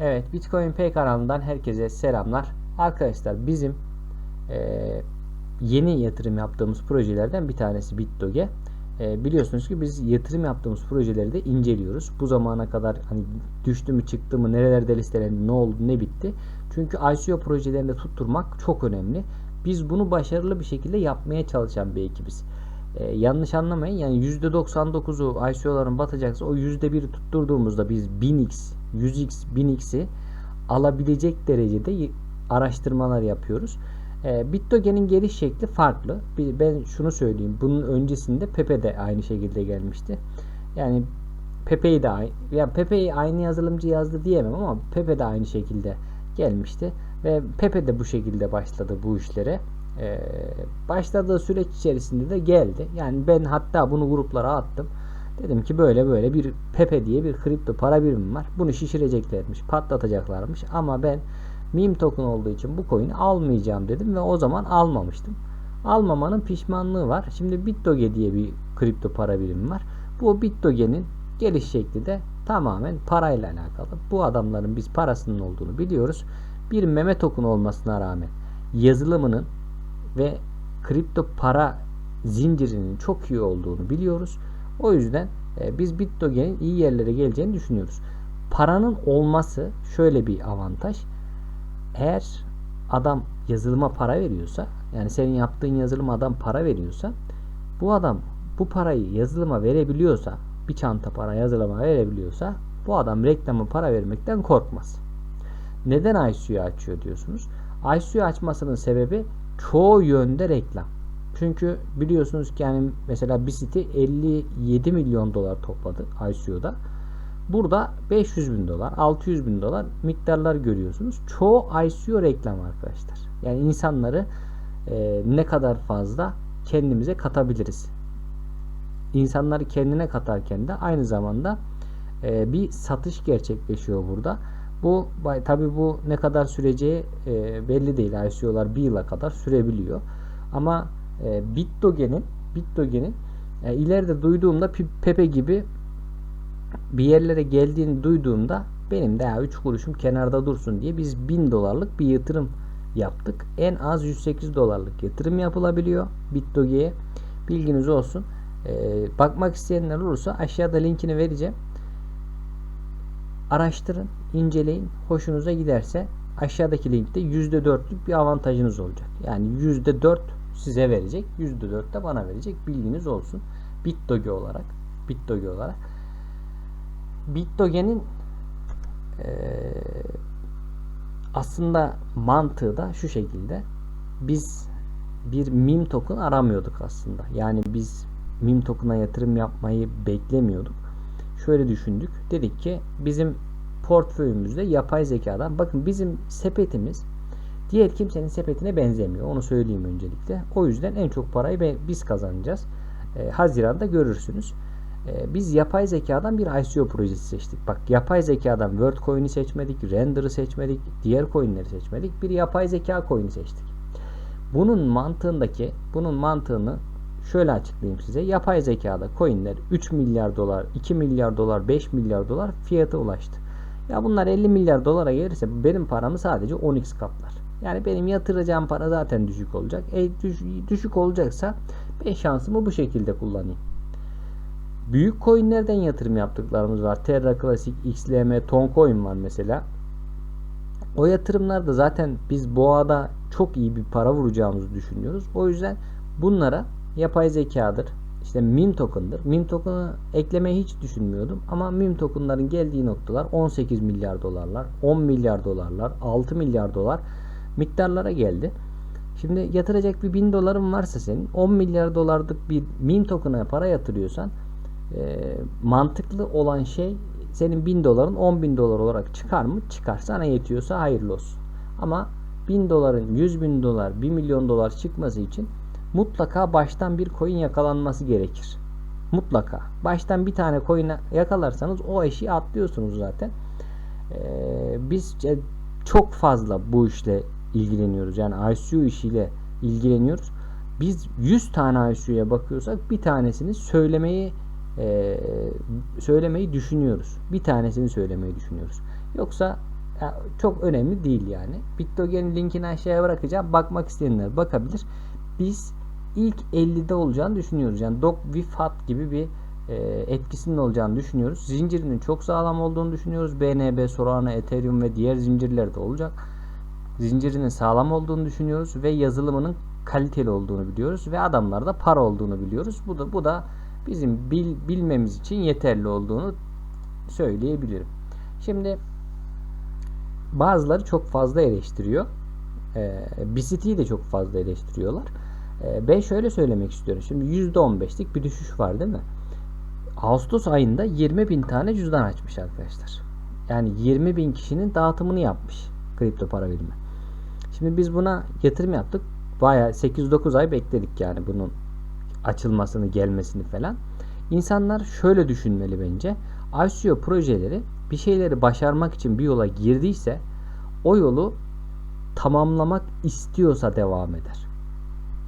Evet Bitcoin Pay kanalından herkese selamlar. Arkadaşlar bizim e, yeni yatırım yaptığımız projelerden bir tanesi BitDoge. E, biliyorsunuz ki biz yatırım yaptığımız projeleri de inceliyoruz. Bu zamana kadar hani düştü mü çıktı mı nerelerde listelendi ne oldu ne bitti. Çünkü ICO projelerinde tutturmak çok önemli. Biz bunu başarılı bir şekilde yapmaya çalışan bir ekibiz. Ee, yanlış anlamayın yani %99'u ICO'ların batacaksa o %1'i tutturduğumuzda biz 1000x, 100x, 1000x'i alabilecek derecede araştırmalar yapıyoruz. E, Bittogen'in geliş şekli farklı. Ben şunu söyleyeyim. Bunun öncesinde Pepe de aynı şekilde gelmişti. Yani Pepe'yi de aynı, ya Pepe'yi aynı yazılımcı yazdı diyemem ama Pepe de aynı şekilde gelmişti ve Pepe de bu şekilde başladı bu işlere. Ee, başladığı süreç içerisinde de geldi. Yani ben hatta bunu gruplara attım. Dedim ki böyle böyle bir Pepe diye bir kripto para birimi var. Bunu şişireceklermiş, patlatacaklarmış ama ben meme token olduğu için bu coin'i almayacağım dedim ve o zaman almamıştım. Almamanın pişmanlığı var. Şimdi Bitdoge diye bir kripto para birimi var. Bu Bitdoge'nin geliş şekli de tamamen parayla alakalı. Bu adamların biz parasının olduğunu biliyoruz. Bir meme token olmasına rağmen yazılımının ve kripto para zincirinin çok iyi olduğunu biliyoruz. O yüzden e, biz Bitdoge'nin iyi yerlere geleceğini düşünüyoruz. Paranın olması şöyle bir avantaj. Eğer adam yazılıma para veriyorsa, yani senin yaptığın yazılım adam para veriyorsa, bu adam bu parayı yazılıma verebiliyorsa, bir çanta para yazılıma verebiliyorsa, bu adam reklama para vermekten korkmaz. Neden ICO açıyor diyorsunuz? ICO açmasının sebebi çoğu yönde reklam. Çünkü biliyorsunuz ki yani mesela bir site 57 milyon dolar topladı ICO'da. Burada 500 bin dolar, 600 bin dolar miktarlar görüyorsunuz. Çoğu ICO reklam arkadaşlar. Yani insanları e, ne kadar fazla kendimize katabiliriz. İnsanları kendine katarken de aynı zamanda e, bir satış gerçekleşiyor burada. Bu tabi bu ne kadar süreceği e, belli değil. ICO'lar bir yıla kadar sürebiliyor. Ama e, Bitdoge'nin Bitdoge'nin e, ileride duyduğumda Pepe gibi bir yerlere geldiğini duyduğumda benim de ya 3 kuruşum kenarda dursun diye biz 1000 dolarlık bir yatırım yaptık. En az 108 dolarlık yatırım yapılabiliyor Bitdoge'ye. Bilginiz olsun. Ee, bakmak isteyenler olursa aşağıda linkini vereceğim. Araştırın, inceleyin. Hoşunuza giderse aşağıdaki linkte %4'lük bir avantajınız olacak. Yani %4 size verecek, %4 de bana verecek. Bilginiz olsun. Bitdoge olarak, Bitdoge olarak. Bitdoge'nin e, aslında mantığı da şu şekilde. Biz bir meme token aramıyorduk aslında. Yani biz meme token'a yatırım yapmayı beklemiyorduk. Şöyle düşündük. Dedik ki bizim portföyümüzde yapay zekadan bakın bizim sepetimiz diğer kimsenin sepetine benzemiyor. Onu söyleyeyim öncelikle. O yüzden en çok parayı biz kazanacağız. E, Haziran'da görürsünüz. E, biz yapay zekadan bir ICO projesi seçtik. Bak yapay zekadan WorldCoin'i seçmedik, Render'ı seçmedik, diğer coin'leri seçmedik. Bir yapay zeka coin'i seçtik. Bunun mantığındaki, bunun mantığını şöyle açıklayayım size. Yapay zekada coin'ler 3 milyar dolar, 2 milyar dolar, 5 milyar dolar fiyata ulaştı. Ya bunlar 50 milyar dolara gelirse benim paramı sadece 10x katlar. Yani benim yatıracağım para zaten düşük olacak. E düş, düşük olacaksa ben şansımı bu şekilde kullanayım. Büyük coinlerden yatırım yaptıklarımız var. Terra Classic, XLM, Toncoin var mesela. O yatırımlarda zaten biz boğada çok iyi bir para vuracağımızı düşünüyoruz. O yüzden bunlara yapay zekadır, işte meme token'dır. Meme token'ı eklemeyi hiç düşünmüyordum ama meme token'ların geldiği noktalar 18 milyar dolarlar, 10 milyar dolarlar, 6 milyar dolar miktarlara geldi. Şimdi yatıracak bir 1000 doların varsa senin 10 milyar dolarlık bir meme token'a para yatırıyorsan e, mantıklı olan şey senin 1000 doların 10 bin dolar olarak çıkar mı? Çıkar. Sana yetiyorsa hayırlı olsun. Ama 1000 doların 100 bin dolar 1 milyon dolar çıkması için mutlaka baştan bir coin yakalanması gerekir. Mutlaka. Baştan bir tane coin yakalarsanız o eşiği atlıyorsunuz zaten. Ee, biz çok fazla bu işle ilgileniyoruz. Yani ICO işiyle ilgileniyoruz. Biz 100 tane ICO'ya bakıyorsak bir tanesini söylemeyi e, söylemeyi düşünüyoruz. Bir tanesini söylemeyi düşünüyoruz. Yoksa çok önemli değil yani. Bitdoge'nin linkini aşağıya bırakacağım. Bakmak isteyenler bakabilir. Biz ilk 50'de olacağını düşünüyoruz. Yani Dog with Hat gibi bir e, etkisinin olacağını düşünüyoruz. Zincirinin çok sağlam olduğunu düşünüyoruz. BNB, Solana, Ethereum ve diğer zincirlerde olacak. Zincirinin sağlam olduğunu düşünüyoruz ve yazılımının kaliteli olduğunu biliyoruz ve adamlarda para olduğunu biliyoruz. Bu da bu da bizim bil, bilmemiz için yeterli olduğunu söyleyebilirim. Şimdi bazıları çok fazla eleştiriyor. Ee, BCT'yi de çok fazla eleştiriyorlar. Ee, ben şöyle söylemek istiyorum. Şimdi %15'lik bir düşüş var değil mi? Ağustos ayında 20 bin tane cüzdan açmış arkadaşlar. Yani 20 bin kişinin dağıtımını yapmış kripto para birimi. Şimdi biz buna yatırım yaptık. Baya 8-9 ay bekledik yani bunun açılmasını, gelmesini falan. İnsanlar şöyle düşünmeli bence. ICO projeleri bir şeyleri başarmak için bir yola girdiyse o yolu tamamlamak istiyorsa devam eder.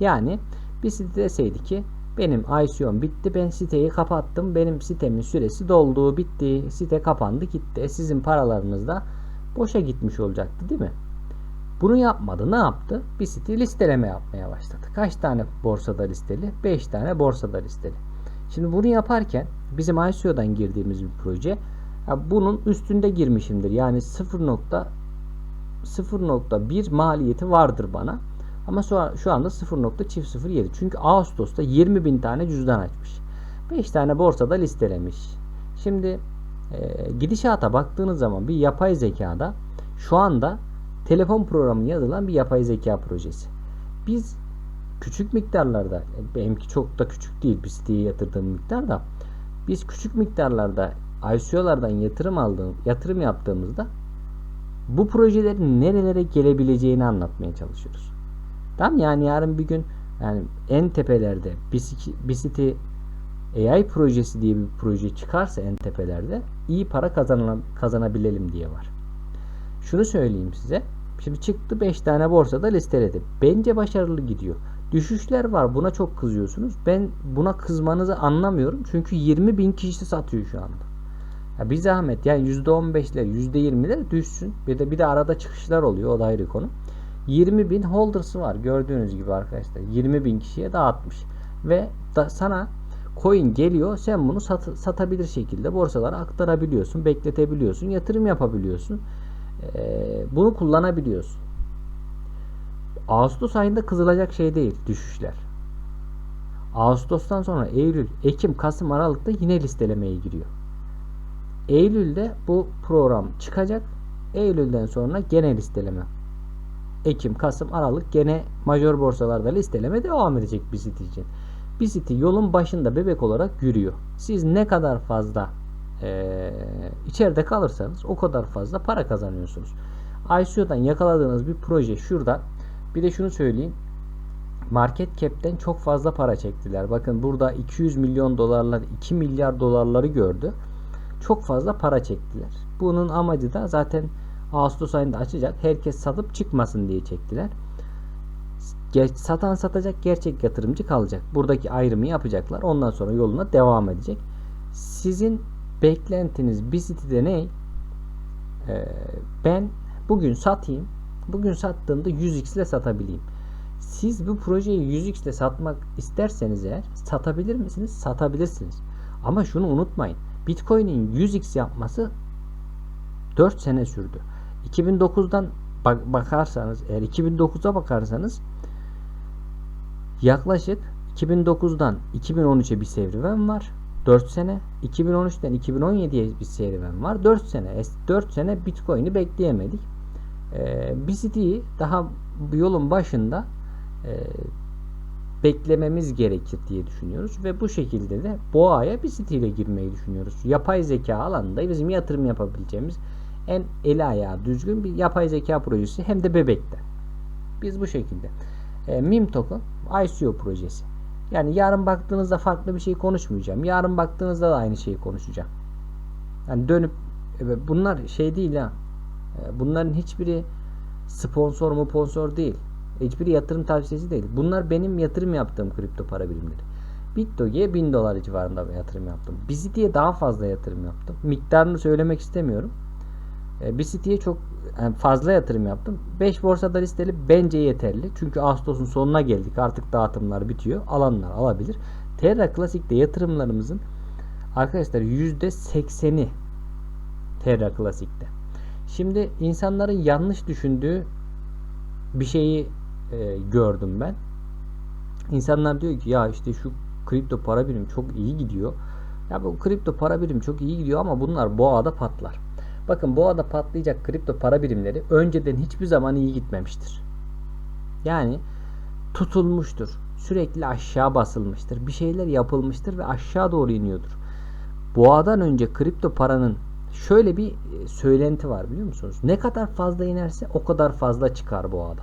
Yani bir site deseydi ki benim ICO'm bitti ben siteyi kapattım benim sitemin süresi doldu bitti site kapandı gitti e sizin paralarınız da boşa gitmiş olacaktı değil mi? Bunu yapmadı. Ne yaptı? Bir site listeleme yapmaya başladı. Kaç tane borsada listeli? 5 tane borsada listeli. Şimdi bunu yaparken bizim ICO'dan girdiğimiz bir proje bunun üstünde girmişimdir. Yani 0.0.1 maliyeti vardır bana. Ama şu anda 0.007. Çünkü Ağustos'ta 20 bin tane cüzdan açmış. 5 tane borsada listelemiş. Şimdi e, gidişata baktığınız zaman bir yapay zekada şu anda telefon programı yazılan bir yapay zeka projesi. Biz küçük miktarlarda, benimki çok da küçük değil bir siteye yatırdığım miktar da biz küçük miktarlarda ICO'lardan yatırım aldığım, yatırım yaptığımızda bu projelerin nerelere gelebileceğini anlatmaya çalışıyoruz. Tamam yani yarın bir gün yani en tepelerde Bisiti AI projesi diye bir proje çıkarsa en tepelerde iyi para kazanabilelim diye var. Şunu söyleyeyim size. Şimdi çıktı 5 tane borsada listeledi. Bence başarılı gidiyor. Düşüşler var. Buna çok kızıyorsunuz. Ben buna kızmanızı anlamıyorum. Çünkü 20 bin kişi satıyor şu anda. Ya bir zahmet yani %15'ler %20'ler düşsün. Bir de bir de arada çıkışlar oluyor. O da ayrı konu. 20 bin holder'sı var. Gördüğünüz gibi arkadaşlar. 20 bin kişiye dağıtmış. Ve da sana coin geliyor. Sen bunu sat, satabilir şekilde borsalara aktarabiliyorsun. Bekletebiliyorsun. Yatırım yapabiliyorsun. Ee, bunu kullanabiliyorsun. Ağustos ayında kızılacak şey değil düşüşler. Ağustos'tan sonra Eylül, Ekim, Kasım, Aralık'ta yine listelemeye giriyor. Eylül'de bu program çıkacak. Eylül'den sonra gene listeleme. Ekim, Kasım, Aralık gene major borsalarda listeleme devam edecek BIST için. BIST yolun başında bebek olarak yürüyor. Siz ne kadar fazla e, içeride kalırsanız o kadar fazla para kazanıyorsunuz. ICO'dan yakaladığınız bir proje şurada. Bir de şunu söyleyeyim. Market cap'ten çok fazla para çektiler. Bakın burada 200 milyon dolarlar 2 milyar dolarları gördü. Çok fazla para çektiler. Bunun amacı da zaten Ağustos ayında açacak. Herkes satıp çıkmasın diye çektiler. Satan satacak, gerçek yatırımcı kalacak. Buradaki ayrımı yapacaklar. Ondan sonra yoluna devam edecek. Sizin beklentiniz bir sitede ne? Ee, ben bugün satayım. Bugün sattığımda 100x ile satabileyim. Siz bu projeyi 100x ile satmak isterseniz eğer satabilir misiniz? Satabilirsiniz. Ama şunu unutmayın. Bitcoin'in 100x yapması 4 sene sürdü. 2009'dan bak bakarsanız eğer 2009'a bakarsanız yaklaşık 2009'dan 2013'e bir serüven var. 4 sene. 2013'ten 2017'ye bir serüven var. 4 sene. 4 sene Bitcoin'i bekleyemedik. Ee, BCT'yi daha yolun başında e, beklememiz gerekir diye düşünüyoruz ve bu şekilde de boğaya BCT ile girmeyi düşünüyoruz. Yapay zeka alanında bizim yatırım yapabileceğimiz en eli ayağı düzgün bir yapay zeka projesi hem de bebekte. Biz bu şekilde. E, MIM token ICO projesi. Yani yarın baktığınızda farklı bir şey konuşmayacağım. Yarın baktığınızda da aynı şeyi konuşacağım. Yani dönüp bunlar şey değil ha. E, bunların hiçbiri sponsor mu sponsor değil. Hiçbiri yatırım tavsiyesi değil. Bunlar benim yatırım yaptığım kripto para birimleri. Bitdoge'ye 1000 dolar civarında bir yatırım yaptım. Bizi diye daha fazla yatırım yaptım. Miktarını söylemek istemiyorum. E, BCT'ye çok yani fazla yatırım yaptım. 5 borsada listeli bence yeterli. Çünkü Ağustos'un sonuna geldik. Artık dağıtımlar bitiyor. Alanlar alabilir. Terra Classic'te yatırımlarımızın arkadaşlar %80'i Terra Classic'te. Şimdi insanların yanlış düşündüğü bir şeyi e, gördüm ben. İnsanlar diyor ki ya işte şu kripto para birimi çok iyi gidiyor. Ya bu kripto para birimi çok iyi gidiyor ama bunlar boğada patlar. Bakın boğada patlayacak kripto para birimleri önceden hiçbir zaman iyi gitmemiştir. Yani tutulmuştur. Sürekli aşağı basılmıştır. Bir şeyler yapılmıştır ve aşağı doğru iniyordur. Boğadan önce kripto paranın şöyle bir e, söylenti var biliyor musunuz? Ne kadar fazla inerse o kadar fazla çıkar boğada.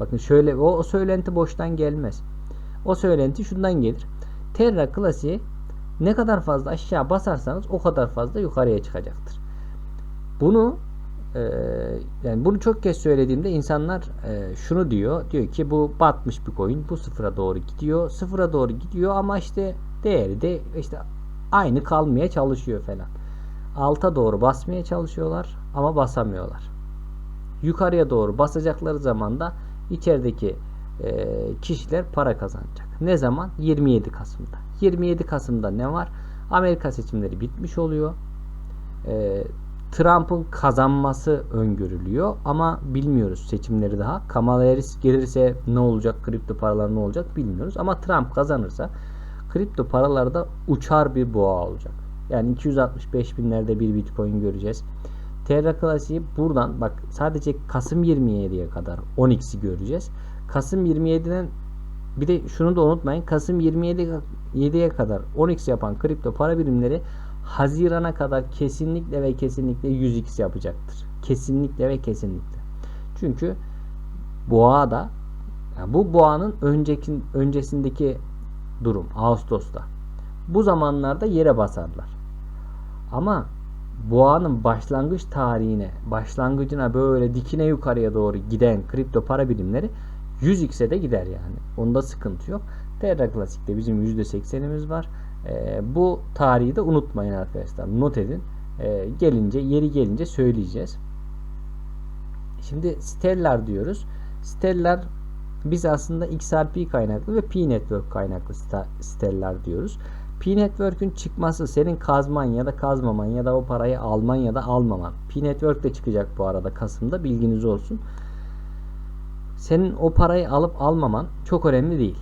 Bakın şöyle o, o söylenti boştan gelmez. O söylenti şundan gelir. Terra klasiği ne kadar fazla aşağı basarsanız o kadar fazla yukarıya çıkacaktır. Bunu e, yani bunu çok kez söylediğimde insanlar e, şunu diyor. Diyor ki bu batmış bir coin. Bu sıfıra doğru gidiyor. Sıfıra doğru gidiyor ama işte değeri de işte aynı kalmaya çalışıyor falan. Alta doğru basmaya çalışıyorlar ama basamıyorlar. Yukarıya doğru basacakları zaman da içerideki e, kişiler para kazanacak. Ne zaman? 27 Kasım'da. 27 Kasım'da ne var? Amerika seçimleri bitmiş oluyor. E, Trump'ın kazanması öngörülüyor ama bilmiyoruz seçimleri daha. Kamala Harris gelirse ne olacak, kripto paralar ne olacak bilmiyoruz. Ama Trump kazanırsa kripto paralarda uçar bir boğa olacak. Yani 265 binlerde bir bitcoin göreceğiz. Terra Classic'i buradan bak sadece Kasım 27'ye kadar 10x'i göreceğiz. Kasım 27'den bir de şunu da unutmayın. Kasım 27'ye kadar 10x yapan kripto para birimleri Haziran'a kadar kesinlikle ve kesinlikle 100x yapacaktır. Kesinlikle ve kesinlikle. Çünkü boğa da yani bu boğanın önceki, öncesindeki durum Ağustos'ta. Bu zamanlarda yere basarlar. Ama boğanın başlangıç tarihine, başlangıcına böyle dikine yukarıya doğru giden kripto para birimleri 100x'e de gider yani. Onda sıkıntı yok. Terra Classic'te bizim %80'imiz var. E, bu tarihi de unutmayın arkadaşlar. Not edin. E, gelince, yeri gelince söyleyeceğiz. Şimdi Stellar diyoruz. Stellar biz aslında XRP kaynaklı ve P-Network kaynaklı Stellar diyoruz. P-Network'ün çıkması senin kazman ya da kazmaman ya da o parayı alman ya da almaman. P-Network de çıkacak bu arada Kasım'da bilginiz olsun. Senin o parayı alıp almaman çok önemli değil.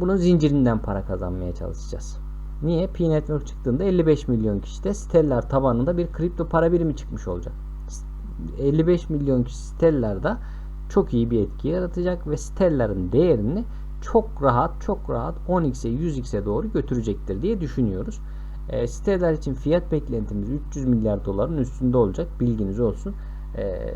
Bunun zincirinden para kazanmaya çalışacağız. Niye? P-Network çıktığında 55 milyon kişide Stellar tabanında bir kripto para birimi çıkmış olacak. 55 milyon kişi Stellar'da çok iyi bir etki yaratacak ve Stellar'ın değerini çok rahat çok rahat 10x'e 100x'e doğru götürecektir diye düşünüyoruz. E, Stellar için fiyat beklentimiz 300 milyar doların üstünde olacak. Bilginiz olsun. E,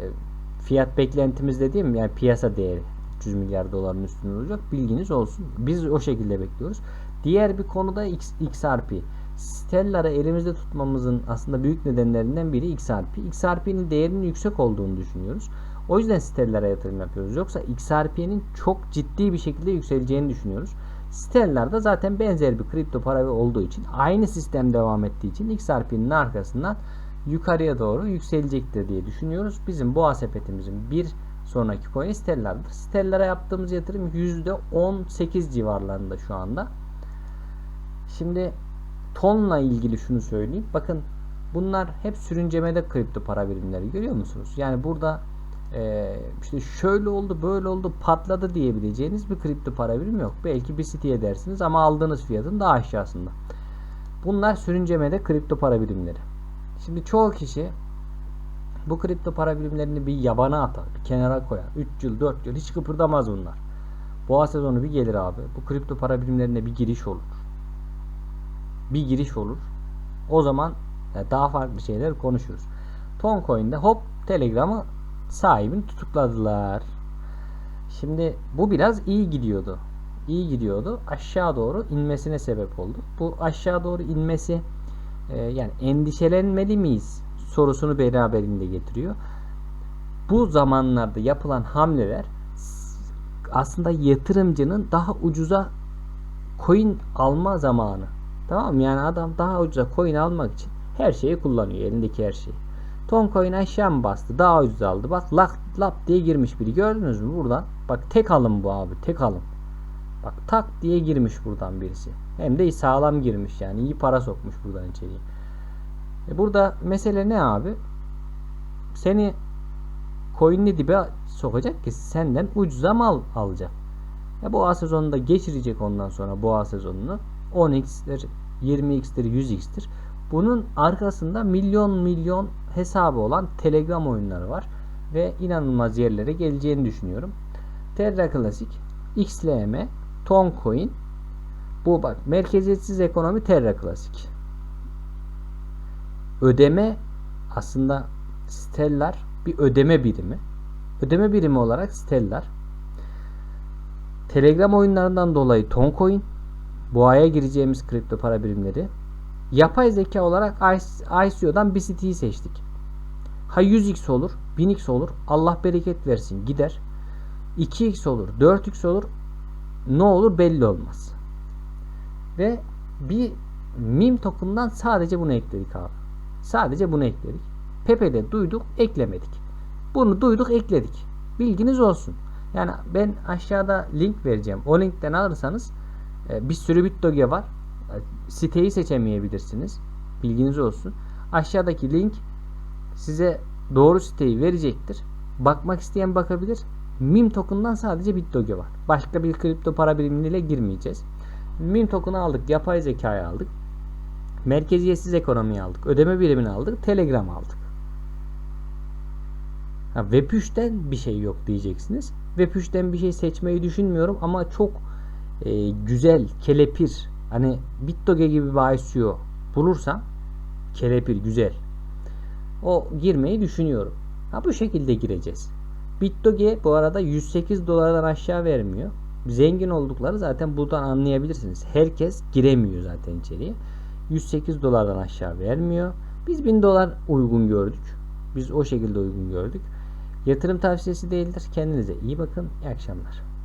fiyat beklentimiz dediğim yani piyasa değeri 300 milyar doların üstünde olacak. Bilginiz olsun. Biz o şekilde bekliyoruz. Diğer bir konuda X, XRP. Stellar'ı elimizde tutmamızın aslında büyük nedenlerinden biri XRP. XRP'nin değerinin yüksek olduğunu düşünüyoruz. O yüzden Stellar'a yatırım yapıyoruz. Yoksa XRP'nin çok ciddi bir şekilde yükseleceğini düşünüyoruz. Stellar da zaten benzer bir kripto para olduğu için aynı sistem devam ettiği için XRP'nin arkasından yukarıya doğru yükselecektir diye düşünüyoruz. Bizim boğa sepetimizin bir sonraki coin Stellar'dır. Stellar'a yaptığımız yatırım %18 civarlarında şu anda. Şimdi tonla ilgili şunu söyleyeyim. Bakın bunlar hep sürüncemede kripto para birimleri görüyor musunuz? Yani burada e, işte şöyle oldu böyle oldu patladı diyebileceğiniz bir kripto para birimi yok. Belki bir siteye dersiniz ama aldığınız fiyatın daha aşağısında. Bunlar sürüncemede kripto para birimleri. Şimdi çoğu kişi bu kripto para birimlerini bir yabana atar, bir kenara koyar. 3 yıl, 4 yıl hiç kıpırdamaz bunlar. Boğa sezonu bir gelir abi. Bu kripto para birimlerine bir giriş olur. Bir giriş olur. O zaman daha farklı şeyler konuşuruz. Toncoin'de hop Telegram'ı sahibini tutukladılar. Şimdi bu biraz iyi gidiyordu. İyi gidiyordu. Aşağı doğru inmesine sebep oldu. Bu aşağı doğru inmesi e, yani endişelenmeli miyiz sorusunu beraberinde getiriyor. Bu zamanlarda yapılan hamleler aslında yatırımcının daha ucuza coin alma zamanı. Tamam? Yani adam daha ucuza coin almak için her şeyi kullanıyor. Elindeki her şeyi. Toncoin aşağı mı bastı? Daha ucuz aldı. Bak lap, lap diye girmiş biri. Gördünüz mü buradan? Bak tek alım bu abi. Tek alım. Bak tak diye girmiş buradan birisi. Hem de sağlam girmiş yani. iyi para sokmuş buradan içeriye. E burada mesele ne abi? Seni coin'li dibe sokacak ki senden ucuza mal alacak. Ya boğa sezonunda geçirecek ondan sonra boğa sezonunu 10x'tir, 20x'tir, 100x'tir. Bunun arkasında milyon milyon hesabı olan Telegram oyunları var ve inanılmaz yerlere geleceğini düşünüyorum. Terra Classic, XLM, Toncoin, bu bak merkeziyetsiz ekonomi Terra Classic. Ödeme aslında Stellar bir ödeme birimi. Ödeme birimi olarak Stellar. Telegram oyunlarından dolayı Toncoin, boğaya gireceğimiz kripto para birimleri. Yapay zeka olarak ICO'dan BCT'yi seçtik. Ha 100x olur, 1000x olur. Allah bereket versin gider. 2x olur, 4x olur. Ne olur belli olmaz. Ve bir meme token'dan sadece bunu ekledik abi. Sadece bunu ekledik. Pepe'de duyduk, eklemedik. Bunu duyduk, ekledik. Bilginiz olsun. Yani ben aşağıda link vereceğim. O linkten alırsanız bir sürü BitDoge var. E, Siteyi seçemeyebilirsiniz. Bilginiz olsun. Aşağıdaki link size doğru siteyi verecektir. Bakmak isteyen bakabilir. MIM token'dan sadece BitDoge var. Başka bir kripto para birimine girmeyeceğiz. MIM token'ı aldık. Yapay zekayı aldık. Merkeziyetsiz ekonomiyi aldık. Ödeme birimini aldık. Telegram aldık. Ha, Web3'ten bir şey yok diyeceksiniz. Web3'ten bir şey seçmeyi düşünmüyorum ama çok e, güzel, kelepir, hani BitDoge gibi bir ICO bulursam kelepir, güzel. O girmeyi düşünüyorum. Ha bu şekilde gireceğiz. BitDoge bu arada 108 dolardan aşağı vermiyor. Zengin oldukları zaten buradan anlayabilirsiniz. Herkes giremiyor zaten içeriye. 108 dolardan aşağı vermiyor. Biz 1000 dolar uygun gördük. Biz o şekilde uygun gördük. Yatırım tavsiyesi değildir. Kendinize iyi bakın. İyi akşamlar.